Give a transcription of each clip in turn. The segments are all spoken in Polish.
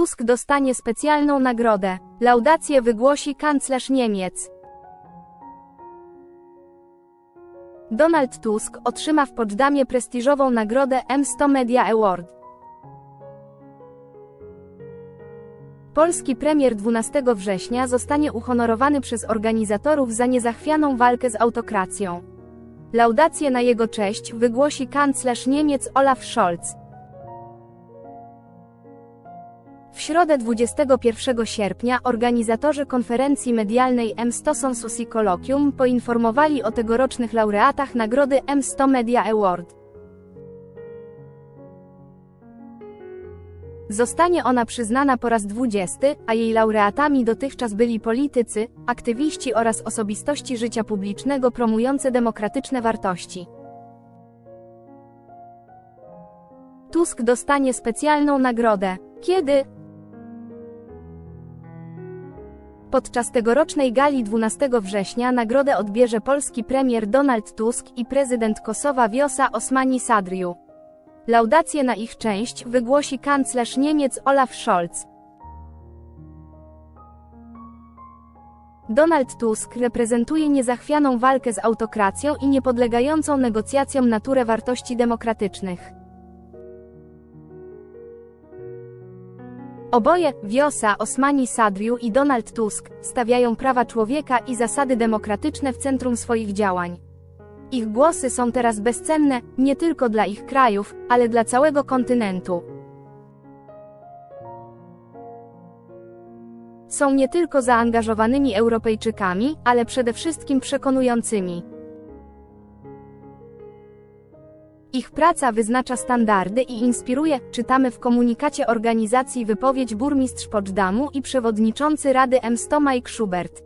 Tusk dostanie specjalną nagrodę. Laudację wygłosi kanclerz Niemiec. Donald Tusk otrzyma w Poczdamie prestiżową nagrodę M100 Media Award. Polski premier 12 września zostanie uhonorowany przez organizatorów za niezachwianą walkę z autokracją. Laudację na jego cześć wygłosi kanclerz Niemiec Olaf Scholz. W środę 21 sierpnia organizatorzy konferencji medialnej M100 Sonsusi Colloquium poinformowali o tegorocznych laureatach nagrody M100 Media Award. Zostanie ona przyznana po raz 20, a jej laureatami dotychczas byli politycy, aktywiści oraz osobistości życia publicznego promujące demokratyczne wartości. Tusk dostanie specjalną nagrodę. Kiedy? Podczas tegorocznej gali 12 września nagrodę odbierze polski premier Donald Tusk i prezydent Kosowa Wiosa Osmani Sadriu. Laudację na ich część wygłosi kanclerz Niemiec Olaf Scholz. Donald Tusk reprezentuje niezachwianą walkę z autokracją i niepodlegającą negocjacjom naturę wartości demokratycznych. Oboje, Wiosa Osmani Sadriu i Donald Tusk, stawiają prawa człowieka i zasady demokratyczne w centrum swoich działań. Ich głosy są teraz bezcenne, nie tylko dla ich krajów, ale dla całego kontynentu. Są nie tylko zaangażowanymi Europejczykami, ale przede wszystkim przekonującymi. Ich praca wyznacza standardy i inspiruje, czytamy w komunikacie organizacji wypowiedź burmistrz Poczdamu i przewodniczący Rady M100 Mike Schubert.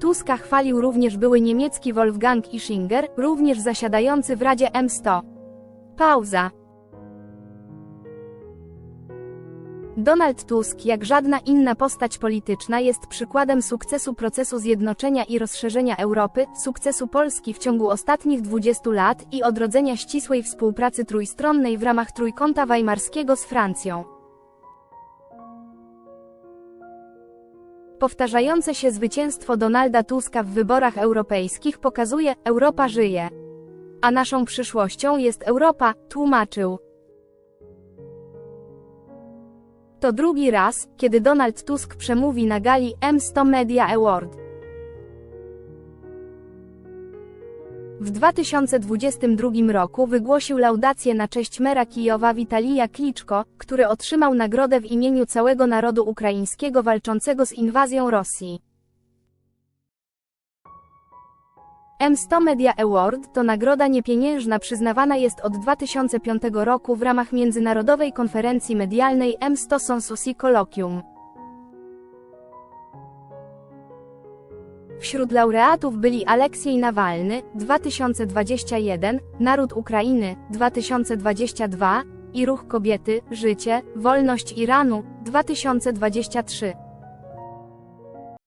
Tuska chwalił również były niemiecki Wolfgang Ischinger, również zasiadający w Radzie M100. Pauza. Donald Tusk, jak żadna inna postać polityczna, jest przykładem sukcesu procesu zjednoczenia i rozszerzenia Europy, sukcesu Polski w ciągu ostatnich 20 lat i odrodzenia ścisłej współpracy trójstronnej w ramach Trójkąta Weimarskiego z Francją. Powtarzające się zwycięstwo Donalda Tuska w wyborach europejskich pokazuje, Europa żyje. A naszą przyszłością jest Europa, tłumaczył. To drugi raz, kiedy Donald Tusk przemówi na gali M100 Media Award. W 2022 roku wygłosił laudację na cześć mera Kijowa Witalija Kliczko, który otrzymał nagrodę w imieniu całego narodu ukraińskiego walczącego z inwazją Rosji. M100 Media Award to nagroda niepieniężna przyznawana jest od 2005 roku w ramach międzynarodowej konferencji medialnej M100 Sanssouci Colloquium. Wśród laureatów byli Aleksiej Nawalny, 2021, Naród Ukrainy, 2022 i Ruch Kobiety, Życie, Wolność Iranu, 2023.